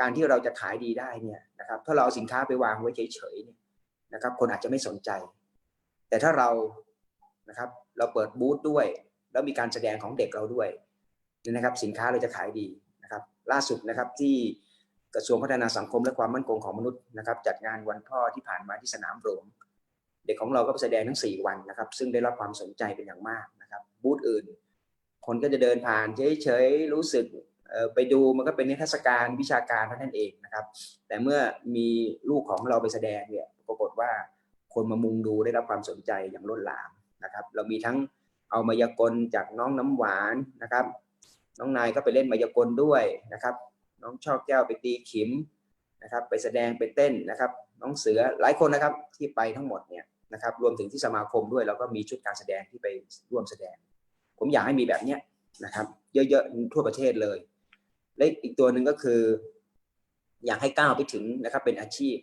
การที่เราจะขายดีได้เนี่ยนะครับถ้าเราเอาสินค้าไปวางไว้เฉยๆเนี่ยนะครับ คนอาจจะไม่สนใจ แต่ถ้าเรานะครับเราเปิดบูธด้วย แล้วมีการแสดงของเด็กเราด้วยนี่นะครับ สินค้าเราจะขายดีนะครับ ล่าสุดนะครับที่กระทรวงพัฒนาสังคมและความมั่นคงของมนุษย์นะครับ จัดงานวันพ่อที่ผ่านมาที่สนามหลวงเด็กของเราก็ไปแสดงทั้ง 4 วันนะครับ ซึ่งได้รับความสนใจเป็นอย่างมากนะครับ บูธอื่น คนก็จะเดินผ่านเฉยๆรู้สึก ไปดูมันก็เป็นนิทรรศการวิชาการเท่านั้นเองนะครับ แต่เมื่อมีลูกของเราไปแสดงเนี่ยปรากฏว่าคนมามุงดูได้รับความสนใจอย่างล้นหลามนะครับ เรามีทั้งเอามายากลจากน้องน้ำหวานนะครับ น้องนายก็ไปเล่นมายากลด้วยนะครับ น้องช่อแก้วไปตีขิมนะครับ ไปแสดงไปเต้นนะครับ น้องเสือหลายคนนะครับที่ไปทั้งหมดเนี่ยนะครับ รวมถึงที่สมาคมด้วยแล้วก็มีชุดการแสดงที่ไปร่วมแสดง ผมอยากให้มีแบบเนี้ยนะครับ เยอะๆทั่วประเทศเลย และอีกตัวหนึ่งก็คือ อยากให้ก้าวไปถึงนะครับ เป็นอาชีพ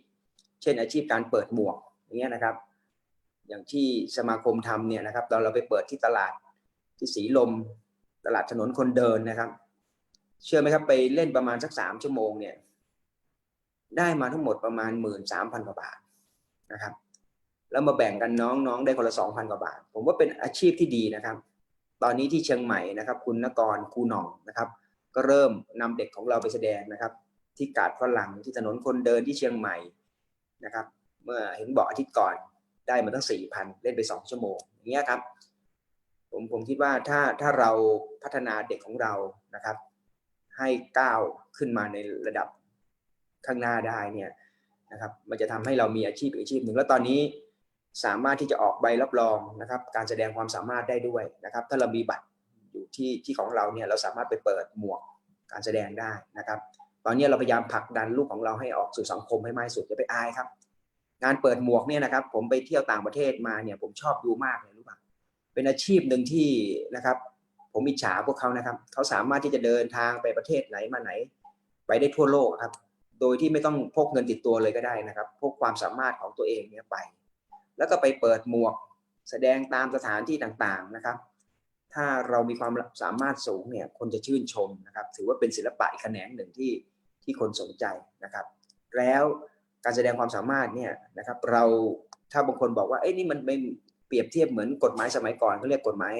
เช่นอาชีพการเปิดหมวกอย่างเงี้ยนะครับ อย่างที่สมาคมทำเนี่ยนะครับตอนเราไปเปิดที่ตลาดที่สีลม ตลาดถนนคนเดินนะครับ เชื่อไหมครับไปเล่นประมาณสักสามชั่วโมงเนี่ย ได้มาทั้งหมดประมาณหมื่นสามพันกว่าบาทนะครับ แล้วมาแบ่งกันน้องน้องได้คนละสองพันกว่าบาท ผมว่าเป็นอาชีพที่ดีนะครับ ตอนนี้ที่เชียงใหม่นะครับ คุณนกรคูหน่องนะครับ ก็เริ่มนำเด็กของเราไปแสดงนะครับ ที่กาดฝรั่งที่ถนนคนเดินที่เชียงใหม่นะครับ เมื่อเห็นบอกอาทิตย์ก่อนได้มาตั้งสี่พันเล่นไปสองชั่วโมงอย่างเงี้ยครับผมผมคิดว่าถ้าถ้าเราพัฒนาเด็กของเรานะครับ ให้ก้าวขึ้นมาในระดับข้างหน้าได้เนี่ยนะครับ มันจะทำให้เรามีอาชีพอีกอาชีพหนึ่งแล้วตอนนี้สามารถที่จะออกใบรับรองนะครับ การแสดงความสามารถได้ด้วยนะครับ ถ้าเรามีบัตร อยู่ที่ที่ของเราเนี่ยเราสามารถไปเปิดหมวกการแสดงได้นะครับ ตอนนี้เราพยายามผลักดันลูกของเราให้ออกสู่สังคมให้มากสุดอย่าไปอายครับ งานเปิดหมวกเนี่ยนะครับ ผมไปเที่ยวต่างประเทศมาเนี่ยผมชอบดูมากเลยรู้ป่ะเป็นอาชีพหนึ่งที่นะครับ ผมอิจฉาพวกเขานะครับ เขาสามารถที่จะเดินทางไปประเทศไหนมาไหน ไปได้ทั่วโลกครับ โดยที่ไม่ต้องพกเงินติดตัวเลยก็ได้นะครับพกความสามารถของตัวเองเนี่ยไป แล้วก็ไปเปิดหมวกแสดงตามสถานที่ต่างๆนะครับ ถ้าเรามีความสามารถสูงเนี่ยคนจะชื่นชมนะครับ ถือว่าเป็นศิลปะอีกแขนงหนึ่งที่ที่คนสนใจนะครับ แล้วการแสดงความสามารถเนี่ยนะครับเราถ้าบางคนบอกว่าเอ้ยนี่มันไม่เปรียบเทียบเหมือนกฎหมายสมัยก่อนเขาเรียกกฎหมาย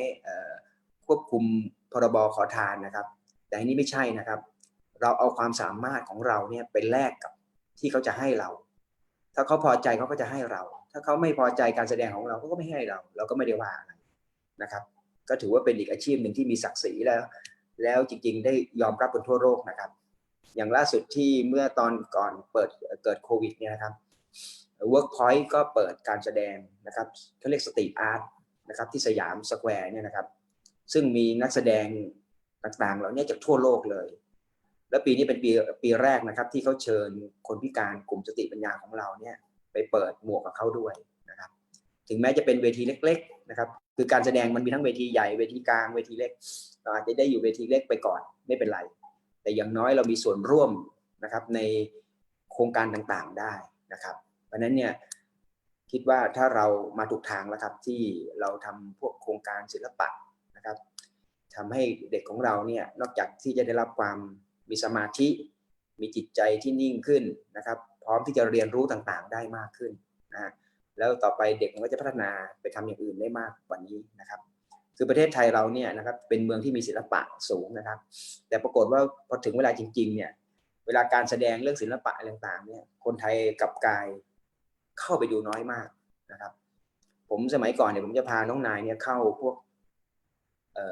ควบคุมพรบขอทานนะครับ แต่อันนี้ไม่ใช่นะครับ เราเอาความสามารถของเราเนี่ยไปแลกกับที่เขาจะให้เรา ถ้าเขาพอใจเขาก็จะให้เรา ถ้าเขาไม่พอใจการแสดงของเราเขาก็ไม่ให้เรา เราก็ไม่ได้ว่าอะไรนะครับ ก็ถือว่าเป็นอีกอาชีพหนึ่งที่มีศักดิ์ศรีแล้ว แล้วจริง ๆ ได้ยอมรับบนทั่วโลกนะครับ อย่างล่าสุดที่เมื่อตอนก่อนเปิดเกิดโควิดเนี่ยนะครับ Workpoint ก็เปิดการแสดงนะครับเขาเรียกสตรีทอาร์ตนะครับที่สยามสแควร์เนี่ยนะครับ ซึ่งมีนักแสดงต่างๆเหล่านี้จากทั่วโลกเลย แล้วปีนี้เป็นปีปีแรกนะครับ ที่เขาเชิญคนพิการกลุ่มสติปัญญาของเราเนี่ยไปเปิดหมวกกับเขาด้วย ถึงแม้จะเป็นเวทีเล็ก ๆ นะครับ คือการแสดงมันมีทั้งเวทีใหญ่เวทีกลางเวทีเล็กเราอาจจะได้อยู่เวทีเล็กไปก่อนไม่เป็นไร แต่อย่างน้อยเรามีส่วนร่วมนะครับในโครงการต่างๆได้นะครับ เพราะฉะนั้นเนี่ยคิดว่าถ้าเรามาถูกทางแล้วครับที่เราทำพวกโครงการศิลปะนะครับทำให้เด็กของเราเนี่ยนอกจากที่จะได้รับความมีสมาธิ มีจิตใจที่นิ่งขึ้นนะครับ พร้อมที่จะเรียนรู้ต่างๆ ได้มากขึ้นนะฮะ แล้วต่อไปเด็กมันก็จะพัฒนาไปทำอย่างอื่นได้มากกว่านี้นะครับ คือประเทศไทยเราเนี่ยนะครับเป็นเมืองที่มีศิลปะสูงนะครับ แต่ปรากฏว่าพอถึงเวลาจริง ๆ เนี่ยเวลาการแสดงเรื่องศิลปะอะไรต่างๆเนี่ยคนไทยกลับกายเข้าไปดูน้อยมากนะครับ ผมสมัยก่อนเนี่ยผมจะพาน้องนายเนี่ยเข้าพวก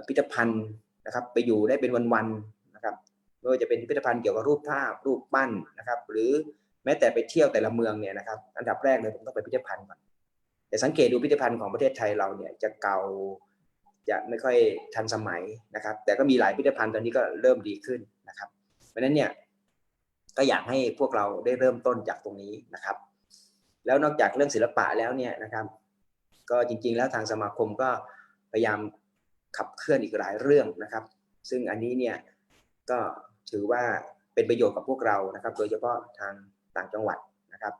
พิพิธภัณฑ์นะครับ ไปอยู่ได้เป็นวันๆนะครับไม่ว่าจะเป็นพิพิธภัณฑ์เกี่ยวกับรูปภาพรูปปั้นนะครับ หรือ แม้แต่ไปเที่ยวแต่ละเมืองเนี่ยนะครับอันดับแรกเลยผมต้องไปพิพิธภัณฑ์ก่อนแต่สังเกตดูพิพิธภัณฑ์ของประเทศไทยเราเนี่ยจะเก่าจะไม่ค่อยทันสมัยนะครับ แต่ก็มีหลายพิพิธภัณฑ์ตอนนี้ก็เริ่มดีขึ้นนะครับ เพราะฉะนั้นเนี่ยก็อยากให้พวกเราได้เริ่มต้นจากตรงนี้นะครับ แล้วนอกจากเรื่องศิลปะแล้วเนี่ยนะครับ ก็จริงๆ แล้วทางสมาคมก็พยายามขับเคลื่อนอีกหลายเรื่องนะครับ ซึ่งอันนี้เนี่ยก็ถือว่าเป็นประโยชน์กับพวกเรานะครับ โดยเฉพาะทาง ต่างจังหวัดนะครับ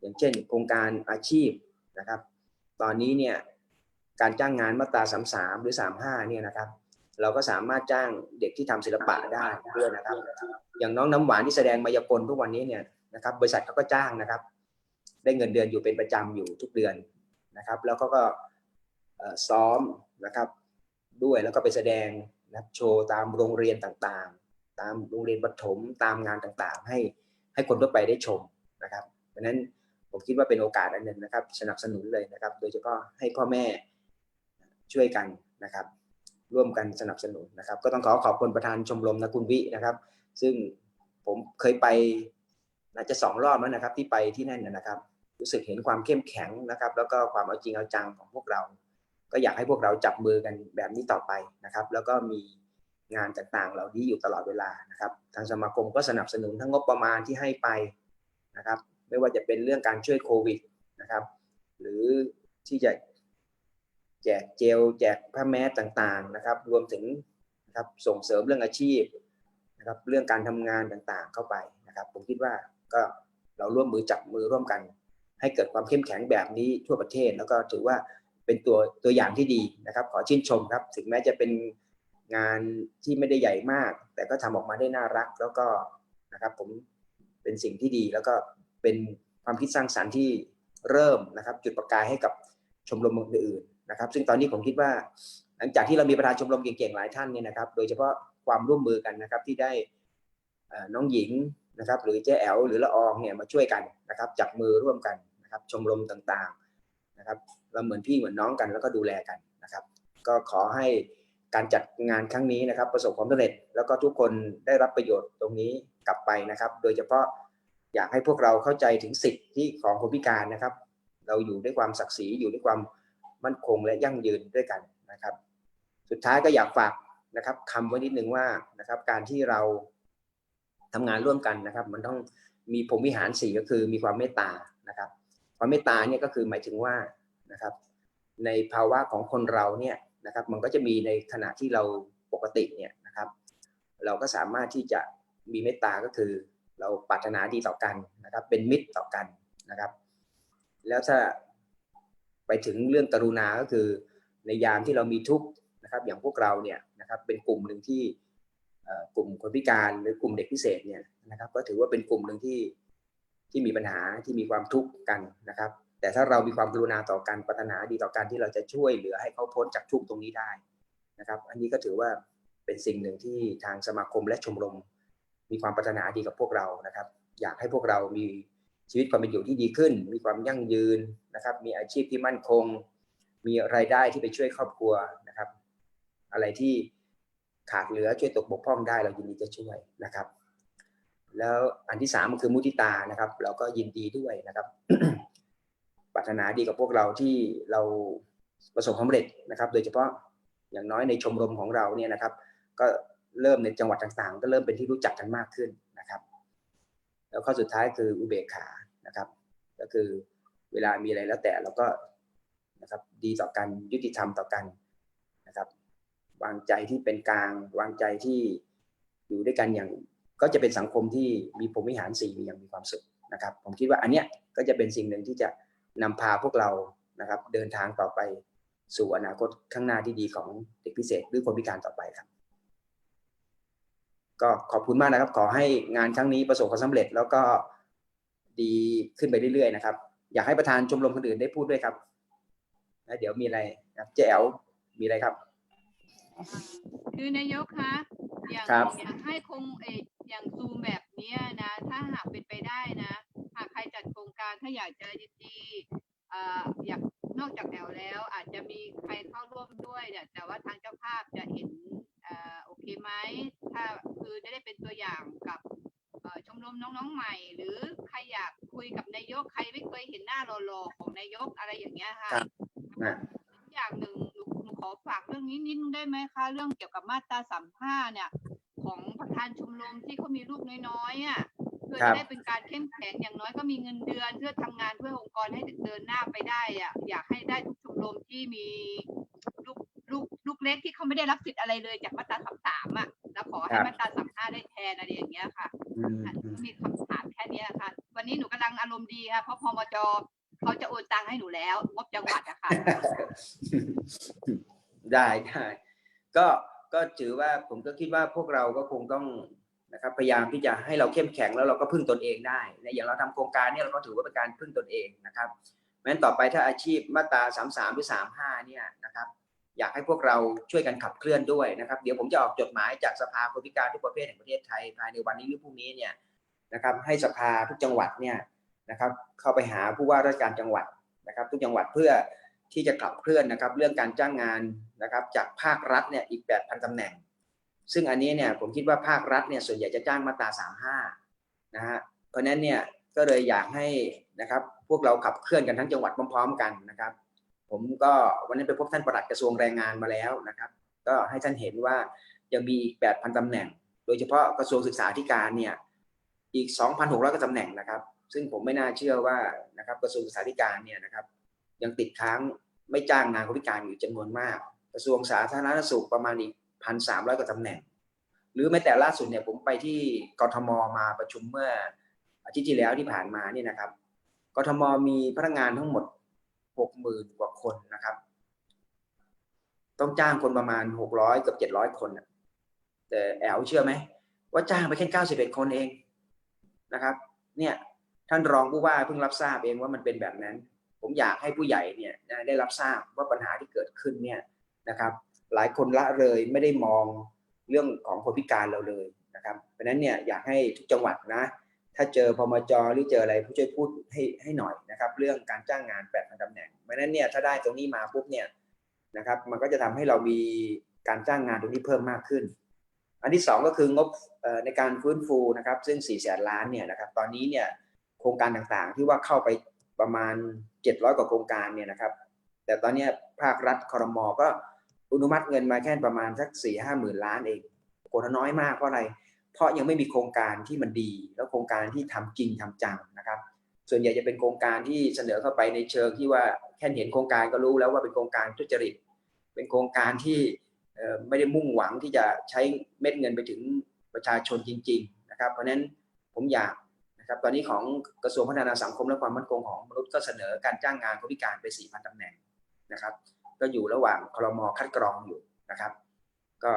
อย่างเช่น โครงการอาชีพนะครับ ตอนนี้เนี่ยการจ้างงานมาตรา33 หรือ 35เนี่ยนะครับ เราก็สามารถจ้างเด็กที่ทำศิลปะได้ด้วยนะครับ อย่างน้องน้ำหวานที่แสดงมายากลทุกวันนี้เนี่ยนะครับบริษัทเขาก็จ้างนะครับ ได้เงินเดือนอยู่เป็นประจำอยู่ทุกเดือนนะครับ แล้วเขาก็ซ้อมนะครับด้วยแล้วก็ไปแสดงนับโชว์ตามโรงเรียนต่างๆ ตามโรงเรียนประถมตามงานต่างๆ ให้ ให้คนทั่วไปได้ชมนะครับเพราะนั้นผมคิดว่าเป็นโอกาสอันหนึ่งนะครับ สนับสนุนเลยนะครับ โดยเฉพาะให้พ่อแม่ช่วยกันนะครับ ร่วมกันสนับสนุนนะครับ ก็ต้องขอขอบคุณประธานชมรมนะคุณวินะครับ ซึ่งผมเคยไปน่าจะสองรอบแล้วนะครับ ที่ไปที่นั่นนะครับ รู้สึกเห็นความเข้มแข็งนะครับ แล้วก็ความเอาจริงเอาจังของพวกเรา ก็อยากให้พวกเราจับมือกันแบบนี้ต่อไปนะครับ แล้วก็มี งานต่างๆ เหล่านี้อยู่ตลอดเวลานะครับ ทางสมาคมก็สนับสนุนทั้งงบประมาณที่ให้ไปนะครับ ไม่ว่าจะเป็นเรื่องการช่วยโควิดนะครับ หรือที่จะแจกเจลแจกผ้าแมสต่างๆนะครับ รวมถึงนะครับส่งเสริมเรื่องอาชีพนะครับ เรื่องการทำงานต่างๆเข้าไปนะครับ ผมคิดว่าก็เราร่วมมือจับมือร่วมกัน ให้เกิดความเข้มแข็งแบบนี้ทั่วประเทศ แล้วก็ถือว่าเป็นตัวตัวอย่างที่ดีนะครับ ขอชื่นชมครับ ถึงแม้จะเป็น งานที่ไม่ได้ใหญ่มาก แต่ก็ทำออกมาได้น่ารัก แล้วก็นะครับผมเป็นสิ่งที่ดีแล้วก็เป็นความคิดสร้างสรรค์ที่เริ่มนะครับ จุดประกายให้กับชมรมอื่นๆนะครับ ซึ่งตอนนี้ผมคิดว่า หลังจากที่เรามีประธานชมรมเก่งๆหลายท่านเนี่ยนะครับ โดยเฉพาะความร่วมมือกันนะครับที่ได้น้องหญิงนะครับ หรือเจ๊แอลหรือละอองเนี่ยมาช่วยกันนะครับจับมือร่วมกันนะครับ ชมรมต่างๆนะครับ เราเหมือนพี่เหมือนน้องกันแล้วก็ดูแลกันนะครับ ก็ขอให้ การจัดงานครั้งนี้นะครับ ประสบความสำเร็จ แล้วก็ทุกคนได้รับประโยชน์ตรงนี้กลับไปนะครับ โดยเฉพาะอยากให้พวกเราเข้าใจถึงสิทธิของคนพิการนะครับ เราอยู่ด้วยความศักดิ์ศรีอยู่ด้วยความมั่นคงและยั่งยืนด้วยกันนะครับ สุดท้ายก็อยากฝากนะครับคำไว้นิดนึงว่านะครับ การที่เราทำงานร่วมกันนะครับ มันต้องมีพรหมวิหารสี่ก็คือมีความเมตตานะครับ ความเมตตาเนี่ยก็คือหมายถึงว่านะครับ ในภาวะของคนเราเนี่ย นะครับ มันก็จะมีในขณะที่เราปกติเนี่ยนะครับ เราก็สามารถที่จะมีเมตตาก็คือ เราปรารถนาดีต่อกันนะครับ เป็นมิตรต่อกันนะครับ แล้วถ้าไปถึงเรื่องกรุณาก็คือ ในยามที่เรามีทุกข์นะครับ อย่างพวกเราเนี่ยนะครับเป็นกลุ่มหนึ่งที่กลุ่มคนพิการหรือกลุ่มเด็กพิเศษเนี่ยนะครับ ก็ถือว่าเป็นกลุ่มหนึ่งที่ที่มีปัญหาที่มีความทุกข์กันนะครับ แต่ถ้าเรามีความกรุณาต่อกันปรารถนาดีต่อกันที่เราจะช่วยเหลือให้เขาพ้นจากทุกตรงนี้ได้นะครับ อันนี้ก็ถือว่าเป็นสิ่งหนึ่งที่ทางสมาคมและชมรม มีความปรารถนาดีกับพวกเรานะครับ อยากให้พวกเรามีชีวิตความเป็นอยู่ที่ดีขึ้น มีความยั่งยืนนะครับ มีอาชีพที่มั่นคง มีรายได้ที่ไปช่วยครอบครัวนะครับ อะไรที่ขาดเหลือช่วยตกบกพร่องได้เรายินดีจะช่วยนะครับ แล้วอันที่สามก็คือมุทิตานะครับ เราก็ยินดีด้วยนะครับ ปรารถนาดีกับพวกเราที่เราประสบความสำเร็จนะครับ โดยเฉพาะอย่างน้อยในชมรมของเราเนี่ยนะครับ ก็เริ่มในจังหวัดต่างๆ ก็เริ่มเป็นที่รู้จักกันมากขึ้นนะครับ แล้วข้อสุดท้ายคืออุเบกขานะครับ ก็คือเวลามีอะไรแล้วแต่เราก็นะครับดีต่อกันยุติธรรมต่อกันนะครับ วางใจที่เป็นกลาง วางใจที่อยู่ด้วยกันอย่างก็จะเป็นสังคมที่มีพรหมวิหารสี่มีอย่างมีความสุขนะครับ ผมคิดว่าอันเนี้ยก็จะเป็นสิ่งหนึ่งที่จะ นำพาพวกเรานะครับ เดินทางต่อไปสู่อนาคตข้างหน้าที่ดีของเด็กพิเศษหรือคนพิการต่อไปครับ ก็ขอบคุณมากนะครับ ขอให้งานครั้งนี้ประสบความสำเร็จ แล้วก็ดีขึ้นไปเรื่อยๆนะครับ อยากให้ประธานชมรมคนอื่นได้พูดด้วยครับแล้วเดี๋ยวมีอะไรนะครับเจ๊แอลมีอะไรครับคือนายกคะอย่างครับอยากให้คงเอออย่างซูมแบบเนี้ยนะ ถ้าหากเป็นไปได้นะ หากใครจัดโครงการถ้าอยากจะยินดีเอ่ออยากนอกจากแอลแล้ว อาจจะมีใครเข้าร่วมด้วยเนี่ยแต่ว่าทางเจ้าภาพจะเห็นเอ่อโอเคไหมถ้าคือจะได้เป็นตัวอย่างกับเอ่อชมรมน้องๆใหม่ หรือใครอยากคุยกับนายกใครไม่เคยเห็นหน้าหล่อๆของนายกอะไรอย่างเงี้ยค่ะครับอ่าอย่างหนึ่งหนูหนูขอฝากเรื่องนี้นิดนึงได้ไหมคะ เรื่องเกี่ยวกับมาตราสามห้าเนี่ย ของประธานชมรมที่เขามีลูกน้อยๆอะ เพื่อครัจะบได้เป็นการเข้มแข็งอย่างน้อยก็มีเงินเดือน เพื่อทำงานเพื่อองค์กรให้เดินหน้าไปได้อะอยากให้ได้ทุกชมรมที่มีลูกลูกลูกเล็กที่เขาไม่ได้รับสิทธิ์อะไรเลยจากมาตราสามสามอะแล้วขอให้มาตราสามห้าได้แทนอะไรอย่างเงี้ยค่ะอืมอะอืมมีคำถามแค่เนี้ยค่ะ วันนี้หนูกำลังอารมณ์ดีค่ะเพราะพมจเขาจะโอนตังค์ให้หนูแล้วงบจังหวัดอะค่ะได้ได้ก็ก็ถือว่าผมก็คิดว่าพวกเราก็คงต้อง นะครับพยายามที่จะให้เราเข้มแข็งแล้วเราก็พึ่งตนเองได้ในอย่างเราทำโครงการเนี่ยเราก็ถือว่าเป็นการพึ่งตนเองนะครับเพราะฉะนั้นต่อไปถ้าอาชีพมาตราสามสามหรือสามห้าเนี่ยนะครับอยากให้พวกเราช่วยกันขับเคลื่อนด้วยนะครับ เดี๋ยวผมจะออกจดหมายจากสภาคนพิการทุกประเภทแห่งประเทศไทยภายในวันนี้หรือพรุ่งนี้เนี่ยนะครับให้สภาทุกจังหวัดเนี่ยนะครับเข้าไปหาผู้ว่าราชการจังหวัดนะครับ ทุกจังหวัดเพื่อที่จะขับเคลื่อนนะครับ เรื่องการจ้างงานนะครับจากภาครัฐเนี่ยอีก 8,000ตำแหน่ง ซึ่งอันนี้เนี่ยผมคิดว่าภาครัฐเนี่ยส่วนใหญ่จะจ้างมาตรา35นะฮะเพราะนั้นเนี่ยก็เลยอยากให้นะครับพวกเราขับเคลื่อนกันทั้งจังหวัดพร้อม ๆ กันนะครับ ผมก็วันนี้ไปพบท่านปลัดกระทรวงแรงงานมาแล้วนะครับ ก็ให้ท่านเห็นว่ายังมีอีก8,000ตำแหน่ง โดยเฉพาะกระทรวงศึกษาธิการเนี่ยอีก 2,600กว่าตำแหน่งนะครับ ซึ่งผมไม่น่าเชื่อว่านะครับกระทรวงศึกษาธิการเนี่ยนะครับยังติดค้างไม่จ้างงานคนพิการอยู่จำนวนมาก กระทรวงสาธารณสุขประมาณอีก พันสามร้อยกว่าตำแหน่ง หรือแม้แต่ล่าสุดเนี่ยผมไปที่กทมมาประชุมเมื่ออาทิตย์ที่แล้วที่ผ่านมาเนี่ยนะครับกทมมีพนักงานทั้งหมดหกหมื่นกว่าคนนะครับ ต้องจ้างคนประมาณหกร้อยเกือบเจ็ดร้อยคนนะแต่แอลเชื่อไหมว่าจ้างไปแค่เก้าสิบเอ็ดคนเองนะครับ เนี่ยท่านรองผู้ว่าเพิ่งรับทราบเองว่ามันเป็นแบบนั้น ผมอยากให้ผู้ใหญ่เนี่ยได้รับทราบว่าปัญหาที่เกิดขึ้นเนี่ยนะครับ หลายคนละเลยไม่ได้มองเรื่องของคนพิการเราเลยนะครับเพราะนั้นเนี่ยอยากให้ทุกจังหวัดนะ ถ้าเจอพมจหรือเจออะไรผู้ช่วยพูดให้ให้หน่อยนะครับ เรื่องการจ้างงานแปดพันตำแหน่งเพราะนั้นเนี่ยถ้าได้ตรงนี้มาปุ๊บเนี่ยนะครับ มันก็จะทำให้เรามีการจ้างงานตรงนี้เพิ่มมากขึ้น อันที่สองก็คืองบในการฟื้นฟูนะครับ ซึ่ง4ี่แสนล้านเนี่ยนะครับ ตอนนี้เนี่ยโครงการต่างๆ ที่ว่าเข้าไปประมาณ 700 กว่าโครงการเนี่ยนะครับ แต่ตอนนี้ภาครัฐคอรมอก็ อนุมัติเงินมาแค่ประมาณสักสี่ห้าหมื่นล้านเองโกฏน้อยมากเพราะอะไร เพราะยังไม่มีโครงการที่มันดี แล้วโครงการที่ทำจริงทำจังนะครับ ส่วนใหญ่จะเป็นโครงการที่เสนอเข้าไปในเชิงที่ว่าแค่เห็นโครงการก็รู้แล้วว่าเป็นโครงการทุจริต เป็นโครงการที่ไม่ได้มุ่งหวังที่จะใช้เม็ดเงินไปถึงประชาชนจริง ๆ นะครับ เพราะฉะนั้นผมอยากนะครับตอนนี้ของกระทรวงพัฒนาสังคมและความมั่นคงของมนุษย์ก็เสนอการจ้างงานคนพิการไป4,000ตำแหน่งนะครับ ก็อยู่ระหว่างคลมอคัดกรองอยู่นะครับ ก็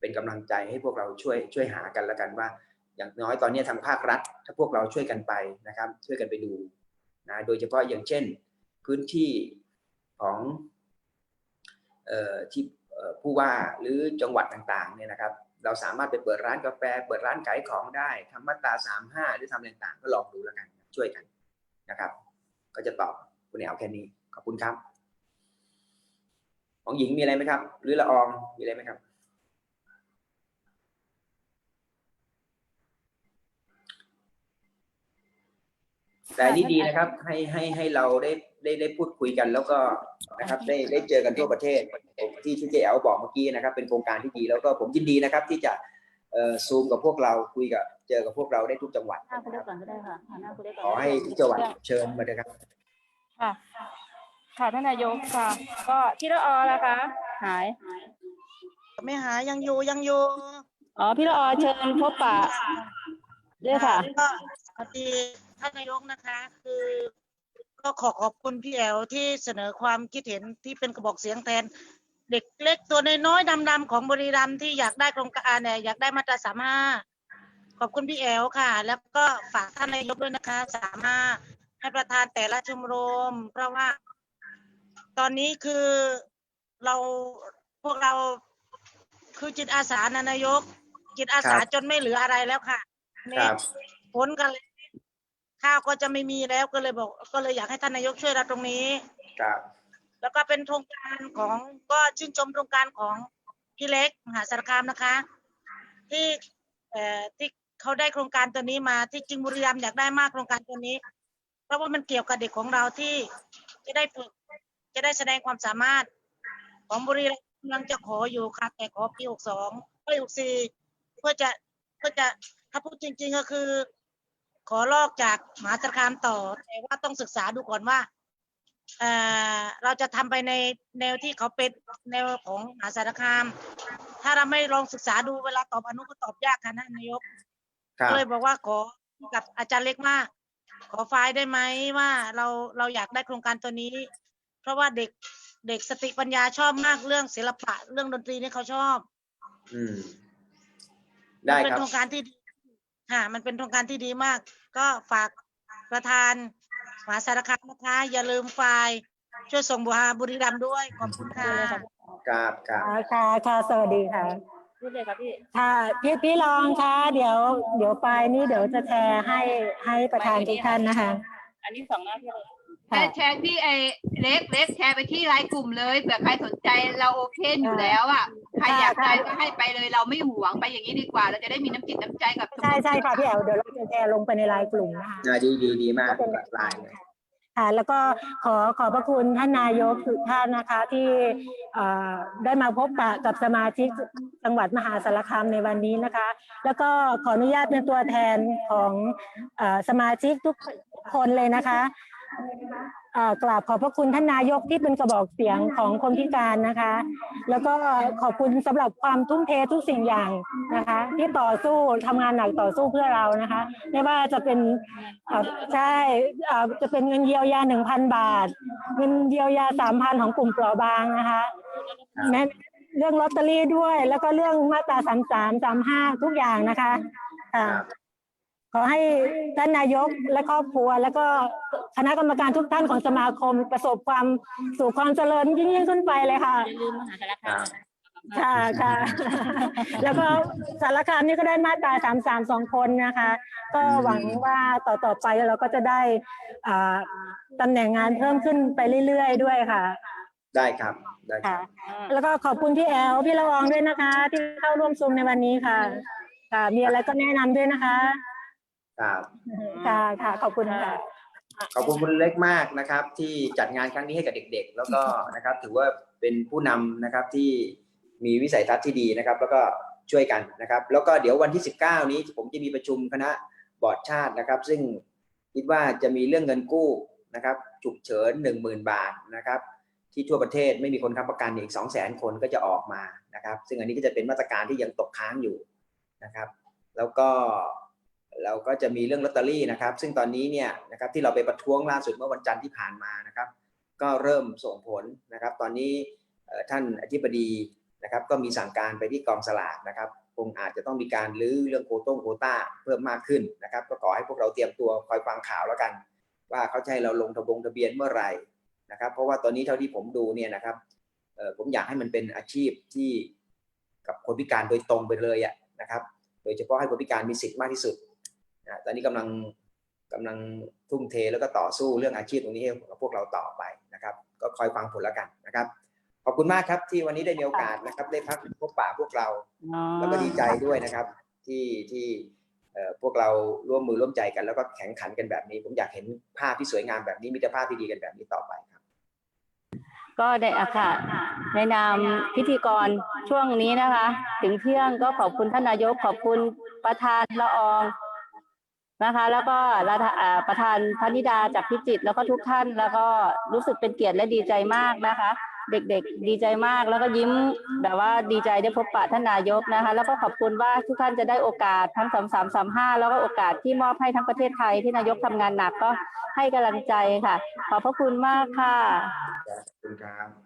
เป็นกำลังใจให้พวกเราช่วยช่วยหากันล้วกันว่า อย่างน้อยตอนนี้ทางภาครัฐ ถ้าพวกเราช่วยกันไปนะครับ ช่วยกันไปดูนะโดยเฉพาะอย่างเช่น พื้นที่ของออที่ผู้ว่าหรือจังหวัดต่างๆเนี่ยนะครับ เราสามารถไปเปิดร้านกาแฟ เปิดร้านขายของได้ทำมาตราสามห้าหรือทำอะไรต่างๆ ก็ลองดูแล้วกันช่วยกันนะครับ ก็จะตอบคุณแอลแค่นี้ขอบคุณครับ ของหญิงมีอะไรไหมครับ หรือละอองมีอะไรไหมครับ แต่อันนี่ดีนะครับ ให้ให้ให้เราได้ได้ได้พูดคุยกันแล้วก็นะครับ ได้ได้เจอกันทั่วประเทศผมที่ที่เจแอลบอกเมื่อกี้นะครับ เป็นโครงการที่ดีแล้วก็ผมยินดีนะครับ ที่จะเอ่อซูมกับพวกเราคุยกับเจอกับพวกเราได้ทุกจังหวัดหน้าคุณนะเล็คกรับก่อนก็ได้ค่ะหาหน้าคุณเล็กก่อนขอให้ทุกจังหวัดเชิญมาเลยครับค่ะ ค่ะท่านนายกค่ะ ก็ที่ละออละคะหายไม่หายยังอยู่ยังอยู่อ๋อพี่ละออเชิญพบปะด้วยค่ะก็สวัสดีท่านนายกนะคะ คือ ก็ขอขอบคุณพี่แอลที่เสนอความคิดเห็นที่เป็นกระบอกเสียงแทน เด็กเล็กตัวน้อยๆดำๆของบริรัมย์ที่อยากได้โครงการเนี่ยอยากได้มาตราสามห้าขอบคุณพี่แอลค่ะ แล้วก็ฝากท่านนายกด้วยนะคะสามห้าให้ประธานแต่ละชมรม เพราะว่า ตอนนี้คือเราพวกเราคือจิตอาสานะนายก จิตอาสาครับ จนไม่เหลืออะไรแล้วค่ะคนี่รับ ผลกันเลยข้าวก็จะไม่มีแล้วก็เลยบอก ก็เลยอยากให้ท่านนายกช่วยเราตรงนี้ ครับ แล้วก็เป็นโครงการของก็ชื่นชมโครงการของพี่เล็กมหาสารคามนะคะ ที่เอ่อที่เขาได้โครงการตัวนี้มาที่จริงบุรีรัมย์อยากได้มากโครงการตัวนี้ เพราะว่ามันเกี่ยวกับเด็กของเราที่จะได้ฝึก จะได้แสดงความสามารถ ของบุรีรัมย์กำลังจะขออยู่ค่ะแต่ขอปีหกสองปีหกสี่เพื่อจะเพื่อจะถ้าพูดจริง ๆ ก็คือ ขอลอกจากมหาสารคามต่อ แต่ว่าต้องศึกษาดูก่อนว่าเอ่อเราจะทำไปในแนวที่เขาเป็นแนวของมหาสารคาม ถ้าเราไม่ลองศึกษาดูเวลาตอบอนุก็ตอบยากค่ะท่านนายกครับก็เลยบอกว่าขอกับอาจารย์เล็กมาก ขอไฟล์ได้ไหมว่าเราเราอยากได้โครงการตัวนี้ เพราะว่าเด็กเด็กสติปัญญาชอบมากเรื่องศิลปะเรื่องดนตรีนี่เขาชอบอืม ได้เป็นครับ โครงการที่ดีค่ะ มันเป็นโครงการที่ดีมาก ก็ฝากประธานมหาสารคามนะคะ อย่าลืมไฟล์ช่วยส่งบุหาบุรีรัมย์ด้วยขอบคุณค่ะ ครับครับ ค่ะค่ะค่ะสวัสดีค่ะพูดเลยค่ะพี่ ค่ะพี่พี่รองคะเดี๋ยว เดี๋ยวไปนี่เดี๋ยวจะแชร์ให้ให้ประธานทุกท่านนะคะ อันนี้สองหน้าพี่เลย แชร์แชร์ที่ไอเล็กเล็กแชร์ไปที่ไลน์กลุ่มเลยเผื่อใครสนใจเราโอเคอยู่แล้วอะใครอยากไปก็ให้ไปเลยเราไม่หวงไปอย่างนี้ดีกว่า เราจะได้มีน้ำจิตน้ำใจกับสมุนใช่ใช่ค่ะพี่แอลเดี๋ยวเราจะแชร์ลงไปในไลน์กลุ่มนะคะอ่าดีดีดีมากหลายเลยค่ะแล้วก็ขอขอบพระคุณท่านนายกทุกท่านนะคะที่เอ่อได้มาพบปะกับสมาชิกจังหวัดมหาสารคามในวันนี้นะคะ แล้วก็ขออนุญาตเป็นตัวแทนของเอ่อสมาชิกทุกคนเลยนะคะเอ่อ กราบขอบพระคุณท่านนายกที่เป็นกระบอกเสียงของคนพิการนะคะ แล้วก็ขอบคุณสำหรับความทุ่มเททุกสิ่งอย่างนะคะ ที่ต่อสู้ทำงานหนักต่อสู้เพื่อเรานะคะ ไม่ว่าจะเป็นเอ่อใช่เอ่อจะเป็นเงินเยียวยาหนึ่งพันบาท เงินเยียวยาสามพันของกลุ่มเปราะบางนะคะแม้เรื่องลอตเตอรี่ด้วย แล้วก็เรื่องมาตราสามสามสามห้าทุกอย่างนะคะค่ะครับ ขอให้ท่านนายกและครอบครัว แล้วก็คณะกรรมการทุกท่านของสมาคมประสบความสู่ความเจริญยิ่งยิ่งขึ้นไปเลยค่ะ อย่าลืมมหาสารคามค่ะค่ะ แล้วก็สารคามนี่ก็ได้มาตราสามสามสองคนนะคะ ก็หวังว่าต่อต่อไปเราก็จะได้อ่าตำแหน่งงานเพิ่มขึ้นไปเรื่อยๆด้วยค่ะ ได้ครับ ได้คค่ะ รับ แล้วก็ขอบคุณพี่แอลพี่ละอองด้วยนะคะ ที่เข้าร่วมซุมในวันนี้ค่ะ ค่ะมีอะไรก็แนะนำด้วยนะคะ ครับค่ะค่ะขอบคุณค่ะ ขอบคุณคุณเล็กมากนะครับ ที่จัดงานครั้งนี้ให้กับเด็ก ๆ แล้วก็นะครับ ถือว่าเป็นผู้นำนะครับที่มีวิสัยทัศน์ที่ดีนะครับ แล้วก็ช่วยกันนะครับ แล้วก็เดี๋ยววันที่ 19 นี้ผมจะมีประชุมคณะบอร์ดชาตินะครับ ซึ่งคิดว่าจะมีเรื่องเงินกู้นะครับฉุกเฉิน 10,000 บาทนะครับ ที่ทั่วประเทศไม่มีคนค้ำประกันอีก 200,000 คนก็จะออกมานะครับ ซึ่งอันนี้ก็จะเป็นมาตรการที่ยังตกค้างอยู่นะครับ แล้วก็ เราก็จะมีเรื่องลอตเตอรี่นะครับ ซึ่งตอนนี้เนี่ยนะครับที่เราไปประท้วงล่าสุดเมื่อวันจันทร์ที่ผ่านมานะครับ ก็เริ่มส่งผลนะครับ ตอนนี้ท่านอธิบดีนะครับ ก็มีสั่งการไปที่กองสลากนะครับคงอาจจะต้องมีการรื้อเรื่องโคต้งโคต้าเพิ่มมากขึ้นนะครับ ก็ขอให้พวกเราเตรียมตัวคอยฟังข่าวแล้วกัน ว่าเขาจะให้เราลงทะบงทะเบียนเมื่อไหร่นะครับ เพราะว่าตอนนี้เท่าที่ผมดูเนี่ยนะครับผมอยากให้มันเป็นอาชีพที่กับคนพิการโดยตรงไปเลยอะนะครับ โดยเฉพาะให้คนพิการมีสิทธิ์มากที่สุด นะตอนนี้กำลังกำลังทุ่มเทแล้วก็ต่อสู้เรื่องอาชีพตรงนี้ให้กับพวกเราต่อไปนะครับ ก็คอยฟังผลแล้วกันนะครับขอบคุณมากครับที่วันนี้ได้มีโอกาสนะครับ ได้พักพบปะพวกเรา แล้วก็ดีใจด้วยนะครับ ที่ที่พวกเราร่วมมือร่วมใจกัน แล้วก็แข่งขันกันแบบนี้ ผมอยากเห็นภาพที่สวยงามแบบนี้มิตรภาพที่ดีกันแบบนี้ต่อไปครับ ก็ในอากาศในนามพิธีกรช่วงนี้นะคะ ถึงเที่ยงก็ขอบคุณท่านนายกขอบคุณประธานละออง นะคะ แล้วก็รัฐอ่าประธานพนิดาจากพิจิตรแล้วก็ทุกท่าน แล้วก็รู้สึกเป็นเกียรติและดีใจมากนะคะ เด็กๆดีใจมากแล้วก็ยิ้มแบบว่าดีใจได้พบปะท่านนายกนะคะ แล้วก็ขอบคุณว่าทุกท่านจะได้โอกาสทั้งสามสามสามห้าแล้วก็โอกาสที่มอบให้ทั้งประเทศไทยที่นายกทำงานหนักก็ให้กำลังใจค่ะ ขอบพระคุณมากค่ะ ขอบคุณครับ